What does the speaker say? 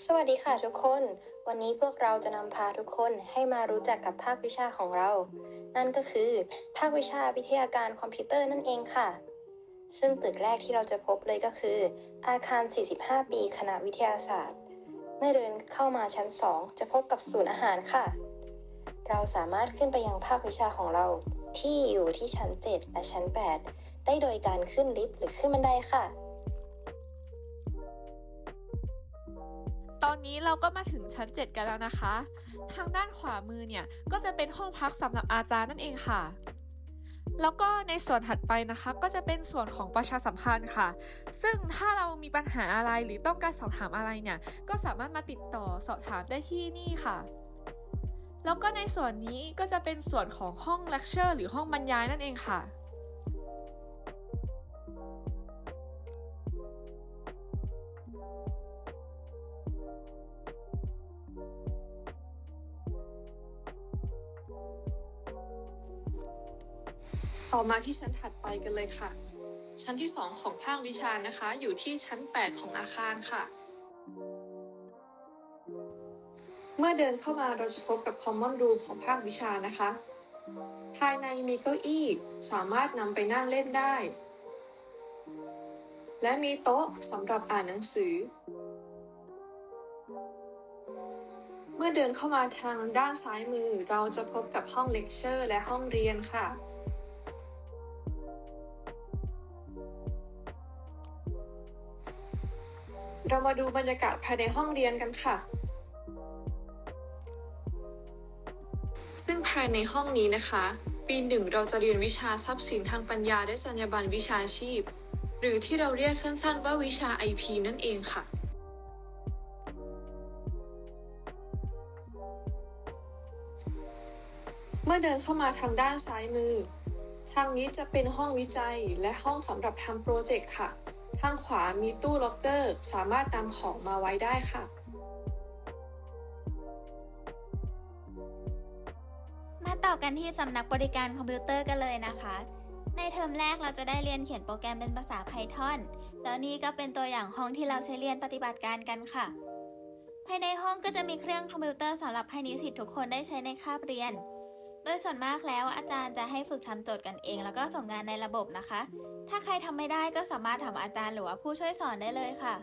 สวัสดีค่ะทุกคน วันนี้พวกเราจะนำพาทุกคนให้มารู้จักกับภาควิชาของเรา นั่นก็คือ ภาควิชาวิทยาการคอมพิวเตอร์นั่นเองค่ะ ซึ่งตึกแรกที่เราจะพบเลยก็คือ อาคาร 45 ปี คณะวิทยาศาสตร์ เมื่อเดินเข้ามาชั้น 2 จะพบกับศูนย์อาหารค่ะ เราสามารถขึ้นไปยังภาควิชาของเรา ที่อยู่ที่ชั้น 7 และชั้น 8 ได้โดยการขึ้นลิฟต์หรือขึ้นบันไดค่ะ นี้เราก็มาถึงชั้น 7 กันแล้วนะคะ ทางด้านขวามือเนี่ยก็จะเป็นห้องพักสำหรับอาจารย์นั่นเองค่ะ แล้วก็ในส่วนถัดไปนะคะ ก็จะเป็นส่วนของประชาสัมพันธ์ค่ะ ซึ่งถ้าเรามีปัญหาอะไรหรือต้องการสอบถามอะไรเนี่ย ก็สามารถมาติดต่อสอบถามได้ที่นี่ค่ะแล้วก็ในส่วนนี้ก็จะเป็นส่วนของห้องเลคเชอร์หรือห้องบรรยายนั่นเองค่ะ ต่อมาที่ชั้นถัดไปกันเลยค่ะ ชั้นที่ 2 ของภาควิชานะคะ อยู่ที่ชั้น 8 ของอาคารค่ะ เมื่อเดินเข้ามาเราจะพบกับ Common Room ของภาควิชานะคะ ภายในมีเก้าอี้สามารถนำไปนั่งเล่นได้ และมีโต๊ะสำหรับอ่านหนังสือ เมื่อเดินเข้ามาทางด้านซ้ายมือเราจะพบกับห้องเลคเชอร์และห้องเรียนค่ะ เรามาดูบรรยากาศภายในห้องเรียนกันค่ะ ซึ่งภายในห้องนี้นะคะ ปีหนึ่งเราจะเรียนวิชาทรัพย์สินทางปัญญาและจรรยาบรรณวิชาชีพ หรือที่เราเรียกสั้นๆ ว่าวิชา IP นั่นเองค่ะเมื่อเดินเข้ามาทางด้านซ้ายมือ ทางนี้จะเป็นห้องวิจัยและห้องสำหรับทำโปรเจกต์ค่ะ ทางขวามีตู้ล็อกเกอร์ สามารถนำของมาไว้ได้ค่ะ มาต่อกันที่สำนักบริการคอมพิวเตอร์กันเลยนะคะ ในเทอมแรกเราจะได้เรียนเขียนโปรแกรมเป็นภาษา Python แล้วนี่ก็เป็นตัวอย่างห้องที่เราใช้เรียนปฏิบัติการกันค่ะ ภายในห้องก็จะมีเครื่องคอมพิวเตอร์สำหรับให้นิสิตทุกคนได้ใช้ในคาบเรียน โดยส่วนมากแล้วอาจารย์จะให้ฝึกทำโจทย์กันเอง แล้วก็ส่งงานในระบบนะคะ ถ้าใครทำไม่ได้ก็สามารถถามอาจารย์หรือว่าผู้ช่วยสอนได้เลยค่ะ